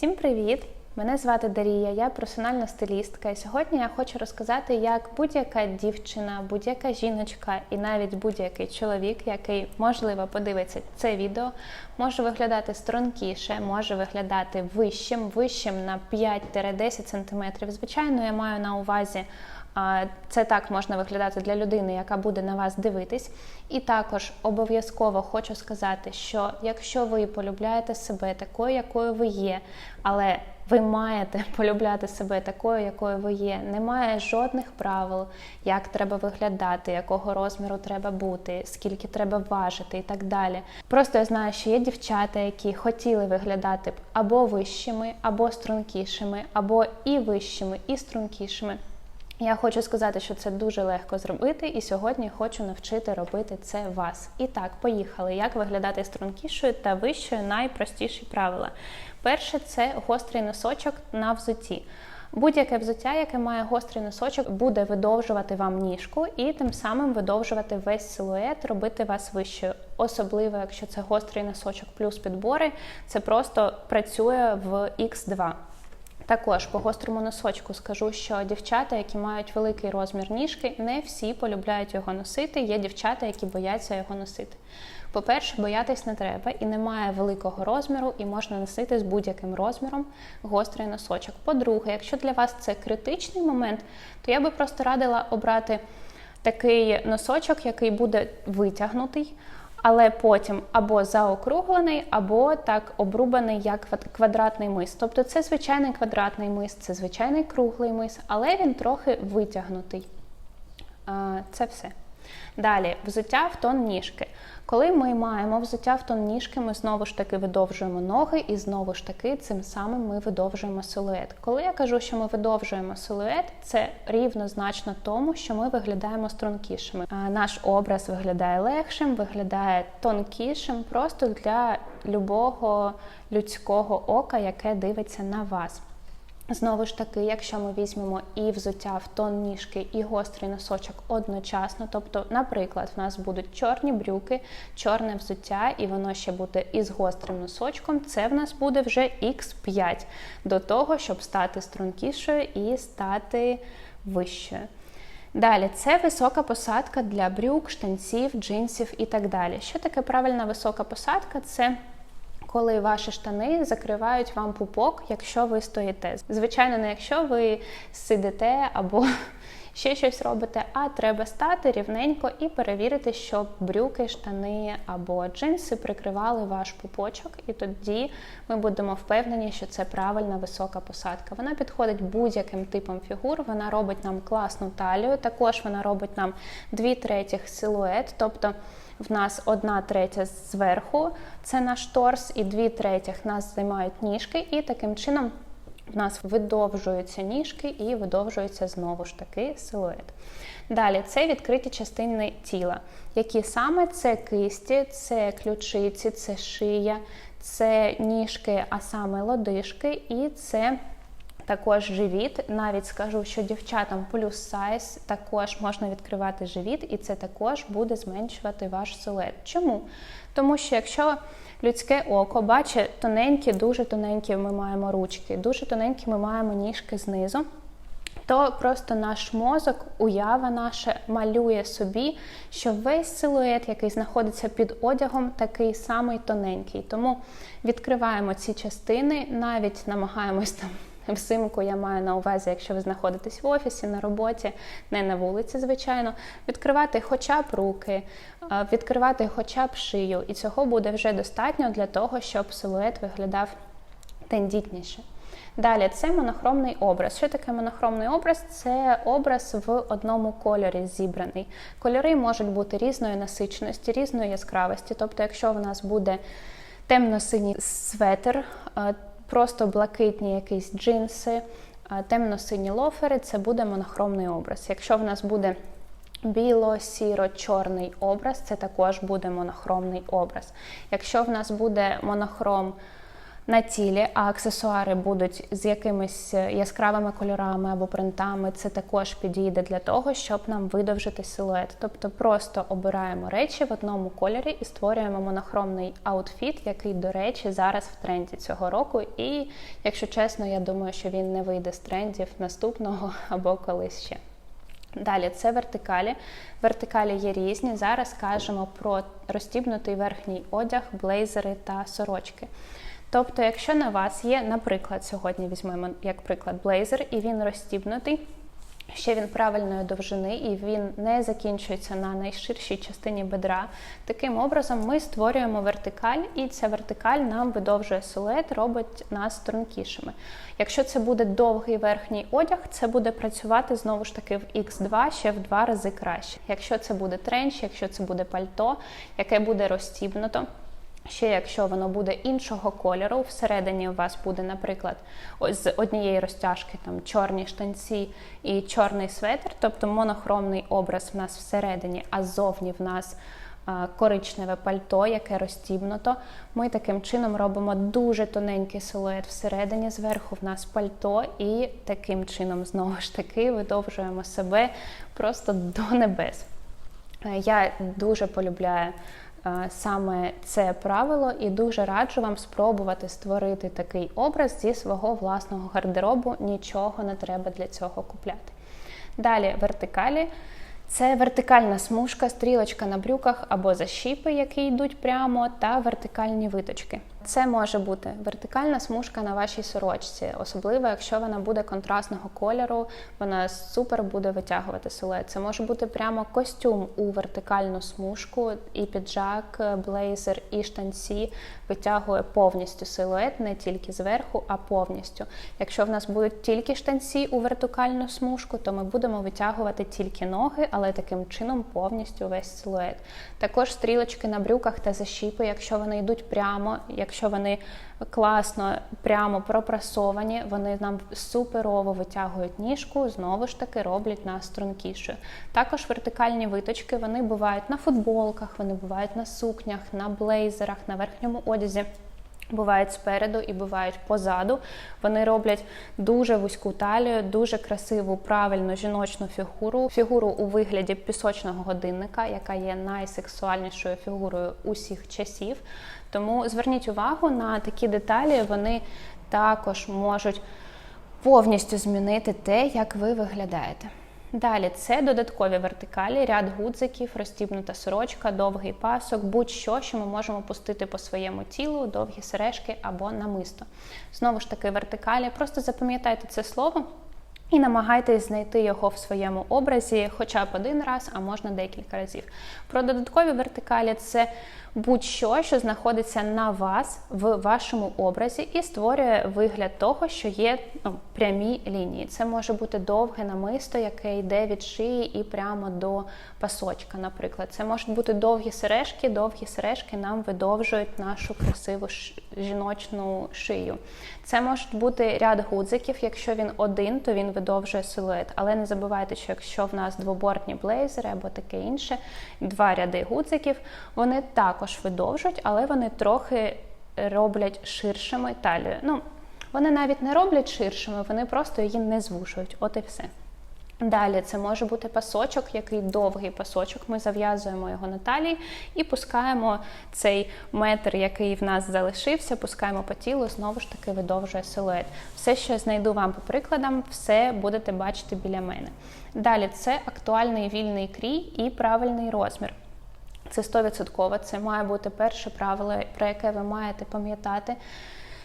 Всім привіт! Мене звати Дарія, я персональна стилістка. І сьогодні я хочу розказати, як будь-яка дівчина, будь-яка жіночка і навіть будь-який чоловік, який можливо подивиться це відео, може виглядати стрункіше, може виглядати вищим, вищим на 5-10 см. Звичайно, я маю на увазі. Це так можна виглядати для людини, яка буде на вас дивитись. І також обов'язково хочу сказати, що якщо ви полюбляєте себе такою, якою ви є, але ви маєте полюбляти себе такою, якою ви є. Немає жодних правил, як треба виглядати, якого розміру треба бути, скільки треба важити і так далі. Просто я знаю, що є дівчата, які хотіли виглядати або вищими, або стрункішими, або і вищими, і стрункішими. Я хочу сказати, що це дуже легко зробити, і сьогодні хочу навчити робити це вас. І так, поїхали. Як виглядати стрункішою та вищою найпростіші правила. Перше це гострий носочок на взутті. Будь-яке взуття, яке має гострий носочок, буде видовжувати вам ніжку і тим самим видовжувати весь силует, робити вас вищою. Особливо, якщо це гострий носочок плюс підбори, це просто працює в X2. Також по гострому носочку скажу, що дівчата, які мають великий розмір ніжки, не всі полюбляють його носити. Є дівчата, які бояться його носити. По-перше, боятись не треба і немає великого розміру, і можна носити з будь-яким розміром гострий носочок. По-друге, якщо для вас це критичний момент, то я би просто радила обрати такий носочок, який буде витягнутий але потім або заокруглений, або так обрубаний як квадратний мис. Тобто це звичайний квадратний мис, це звичайний круглий мис, але він трохи витягнутий. Це все. Далі, взуття в тон ніжки. Коли ми маємо взуття в тон ніжки, ми знову ж таки видовжуємо ноги, і знову ж таки цим самим ми видовжуємо силует. Коли я кажу, що ми видовжуємо силует, це рівнозначно тому, що ми виглядаємо стрункішими. Наш образ виглядає легшим, виглядає тонкішим, просто для любого людського ока, яке дивиться на вас. Знову ж таки, якщо ми візьмемо і взуття в тон ніжки, і гострий носочок одночасно, тобто, наприклад, в нас будуть чорні брюки, чорне взуття, і воно ще буде із гострим носочком, це в нас буде вже Х5 до того, щоб стати стрункішою і стати вищою. Далі, це висока посадка для брюк, штанців, джинсів і так далі. Що таке правильна висока посадка? Це коли ваші штани закривають вам пупок, якщо ви стоїте. Звичайно, не якщо ви сидите або ще щось робите, а треба стати рівненько і перевірити, щоб брюки, штани або джинси прикривали ваш пупочок, і тоді ми будемо впевнені, що це правильна висока посадка. Вона підходить будь-яким типом фігур, вона робить нам класну талію, також вона робить нам дві третіх силует, тобто в нас одна третя зверху, це наш торс, і дві третіх нас займають ніжки, і таким чином в нас видовжуються ніжки і видовжується знову ж таки силует. Далі це відкриті частини тіла, які саме це кисті, це ключиці, це шия, це ніжки, а саме лодишки, і це також живіт. Навіть скажу, що дівчатам плюс сайз також можна відкривати живіт, і це також буде зменшувати ваш силует. Чому? Тому що якщо людське око бачить тоненькі, дуже тоненькі ми маємо ручки, дуже тоненькі ми маємо ніжки знизу. То просто наш мозок, уява наша малює собі, що весь силует, який знаходиться під одягом, такий самий тоненький. Тому відкриваємо ці частини, навіть намагаємось там Взимку я маю на увазі, якщо ви знаходитесь в офісі, на роботі, не на вулиці, звичайно, відкривати хоча б руки, відкривати хоча б шию, і цього буде вже достатньо для того, щоб силует виглядав тендітніше. Далі це монохромний образ. Що таке монохромний образ? Це образ в одному кольорі зібраний. Кольори можуть бути різної насиченості, різної яскравості. Тобто, якщо в нас буде темно-синій светр, просто блакитні якісь джинси, темно-сині лофери це буде монохромний образ. Якщо в нас буде біло-сіро-чорний образ, це також буде монохромний образ. Якщо в нас буде монохром на тілі, а аксесуари будуть з якимись яскравими кольорами або принтами, це також підійде для того, щоб нам видовжити силует. Тобто просто обираємо речі в одному кольорі і створюємо монохромний аутфіт, який, до речі, зараз в тренді цього року. І, якщо чесно, я думаю, що він не вийде з трендів наступного або колись ще. Далі це вертикалі. Вертикалі є різні. Зараз кажемо про розтібнутий верхній одяг, блейзери та сорочки. Тобто, якщо на вас є, наприклад, сьогодні візьмемо як приклад блейзер, і він розстібнутий, Ще він правильної довжини і він не закінчується на найширшій частині бедра. Таким образом, ми створюємо вертикаль, і ця вертикаль нам видовжує силует, робить нас тонкішими. Якщо це буде довгий верхній одяг, це буде працювати знову ж таки в X2 ще в два рази краще. Якщо це буде тренч, якщо це буде пальто, яке буде розстібнуто. Ще якщо воно буде іншого кольору, всередині у вас буде, наприклад, з однієї розтяжки там чорні штанці і чорний светр, тобто монохромний образ в нас всередині, а ззовні в нас коричневе пальто, яке розтібнуто. Ми таким чином робимо дуже тоненький силует всередині, зверху в нас пальто, і таким чином, знову ж таки, видовжуємо себе просто до небес. Е, я дуже полюбляю саме це правило, і дуже раджу вам спробувати створити такий образ зі свого власного гардеробу. Нічого не треба для цього купляти. Далі вертикалі. Це вертикальна смужка, стрілочка на брюках або защіпи, які йдуть прямо, та вертикальні виточки. Це може бути вертикальна смужка на вашій сорочці, особливо якщо вона буде контрастного кольору, вона супер буде витягувати силует. Це може бути прямо костюм у вертикальну смужку, і піджак, блейзер, і штанці витягує повністю силует, не тільки зверху, а повністю. Якщо в нас будуть тільки штанці у вертикальну смужку, то ми будемо витягувати тільки ноги, але таким чином повністю весь силует. Також стрілочки на брюках та защіпи, якщо вони йдуть прямо якщо вони класно, прямо пропрасовані, вони нам суперово витягують ніжку, знову ж таки роблять нас стрункішою. Також вертикальні виточки вони бувають на футболках, вони бувають на сукнях, на блейзерах, на верхньому одязі. Бувають спереду і бувають позаду. Вони роблять дуже вузьку талію, дуже красиву, правильну жіночну фігуру, фігуру у вигляді пісочного годинника, яка є найсексуальнішою фігурою усіх часів. Тому зверніть увагу на такі деталі, вони також можуть повністю змінити те, як ви виглядаєте. Далі це додаткові вертикалі, ряд гудзиків, розтібнута сорочка, довгий пасок, будь-що, що ми можемо пустити по своєму тілу, довгі сережки або намисто. Знову ж таки, вертикалі. Просто запам'ятайте це слово. І намагайтесь знайти його в своєму образі хоча б один раз, а можна декілька разів. Про додаткові вертикалі це будь-що, що знаходиться на вас в вашому образі, і створює вигляд того, що є ну, прямі лінії. Це може бути довге намисто, яке йде від шиї і прямо до пасочка. Наприклад, це можуть бути довгі сережки, довгі сережки нам видовжують нашу красиву жіночну шию. Це можуть бути ряд гудзиків. Якщо він один, то він видовжує силует. Але не забувайте, що якщо в нас двобортні блейзери або таке інше, два ряди гудзиків, вони також видовжують, але вони трохи роблять ширшими талію. Ну, вони навіть не роблять ширшими, вони просто її не звушують. От і все. Далі це може бути пасочок, який довгий пасочок. Ми зав'язуємо його на талії і пускаємо цей метр, який в нас залишився, пускаємо по тілу, знову ж таки видовжує силует. Все, що я знайду вам по прикладам, все будете бачити біля мене. Далі це актуальний вільний крій і правильний розмір. Це 100%, це має бути перше правило, про яке ви маєте пам'ятати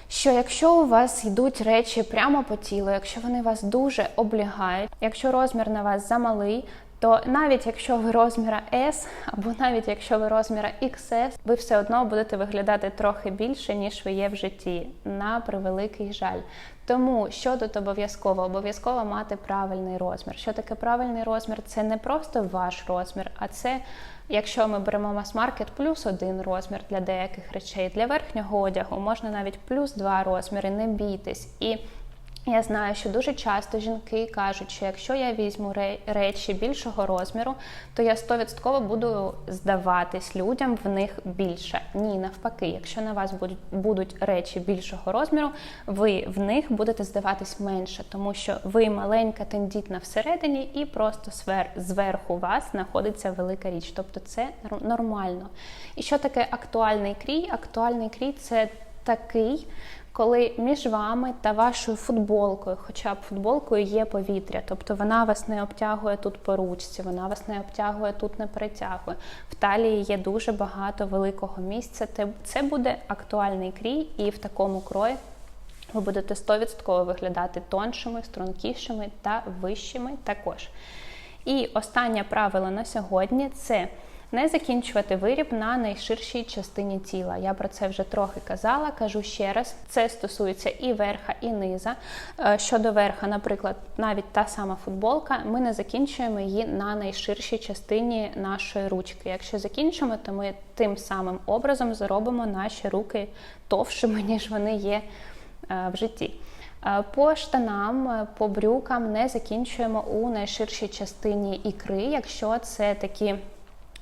що якщо у вас йдуть речі прямо по тілу, якщо вони вас дуже облягають, якщо розмір на вас замалий, то навіть якщо ви розміра S, або навіть якщо ви розміра XS, ви все одно будете виглядати трохи більше, ніж ви є в житті, на превеликий жаль. Тому що тут обов'язково? Обов'язково мати правильний розмір. Що таке правильний розмір? Це не просто ваш розмір, а це Якщо ми беремо мас-маркет, плюс один розмір для деяких речей, для верхнього одягу можна навіть плюс два розміри, не бійтесь. І Я знаю, що дуже часто жінки кажуть, що якщо я візьму речі більшого розміру, то я 100% буду здаватись людям в них більше. Ні, навпаки, якщо на вас будуть, речі більшого розміру, ви в них будете здаватись менше, тому що ви маленька, тендітна всередині, і просто зверху вас знаходиться велика річ. Тобто це нормально. І що таке актуальний крій? Актуальний крій це такий коли між вами та вашою футболкою, хоча б футболкою є повітря, тобто вона вас не обтягує тут по ручці, вона вас не обтягує тут, не перетягує. В талії є дуже багато великого місця. Це буде актуальний крій, і в такому крої ви будете 100% виглядати тоншими, стрункішими та вищими також. І останнє правило на сьогодні це не закінчувати виріб на найширшій частині тіла. Я про це вже трохи казала, кажу ще раз. Це стосується і верха, і низа. Е, Щодо верха, наприклад, навіть та сама футболка, ми не закінчуємо її на найширшій частині нашої ручки. Якщо закінчимо, то ми тим самим образом зробимо наші руки товшими, ніж вони є е, в житті. Е, По штанам, по брюкам не закінчуємо у найширшій частині ікри, якщо це такі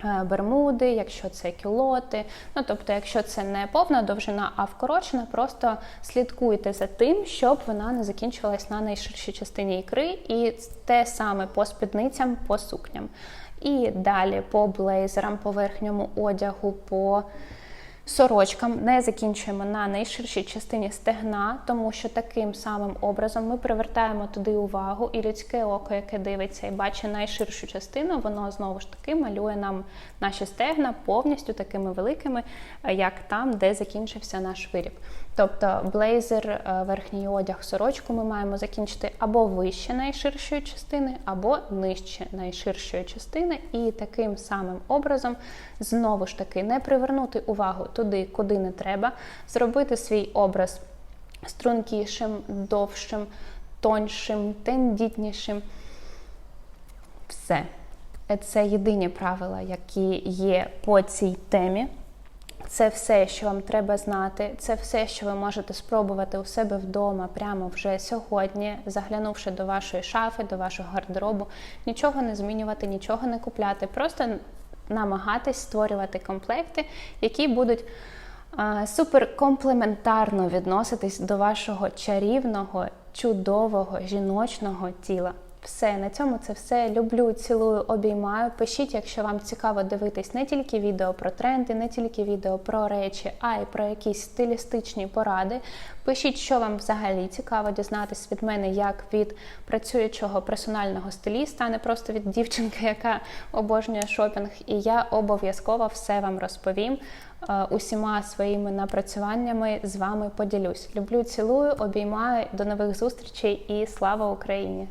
бермуди, якщо це кілоти, Ну тобто, якщо це не повна довжина, а вкорочена, просто слідкуйте за тим, щоб вона не закінчувалась на найширшій частині ікри, і те саме по спідницям, по сукням. І далі по блейзерам, по верхньому одягу, по Сорочкам не закінчуємо на найширшій частині стегна, тому що таким самим образом ми привертаємо туди увагу, і людське око, яке дивиться і бачить найширшу частину, воно знову ж таки малює нам наші стегна повністю такими великими, е, як там, де закінчився наш виріб. Тобто блейзер, е, верхній одяг, сорочку ми маємо закінчити або вище найширшої частини, або нижче найширшої частини, і таким самим образом знову ж таки не привернути увагу туди, куди не треба, зробити свій образ стрункішим, довшим, тоншим, тендітнішим. Все. Це єдині правила, які є по цій темі. Це все, що вам треба знати, це все, що ви можете спробувати у себе вдома прямо вже сьогодні, заглянувши до вашої шафи, до вашого гардеробу, нічого не змінювати, нічого не купляти, просто намагатись створювати комплекти, які будуть а, супер комплементарно відноситись до вашого чарівного, чудового жіночного тіла. Все, на цьому це все. Люблю, цілую, обіймаю. Пишіть, якщо вам цікаво дивитись не тільки відео про тренди, не тільки відео про речі, а й про якісь стилістичні поради. Пишіть, що вам взагалі цікаво дізнатись від мене, як від працюючого персонального стиліста, а не просто від дівчинки, яка обожнює шопінг. І я обов'язково все вам розповім. е, Усіма своїми напрацюваннями з вами поділюсь. Люблю, цілую, обіймаю. До нових зустрічей і слава Україні!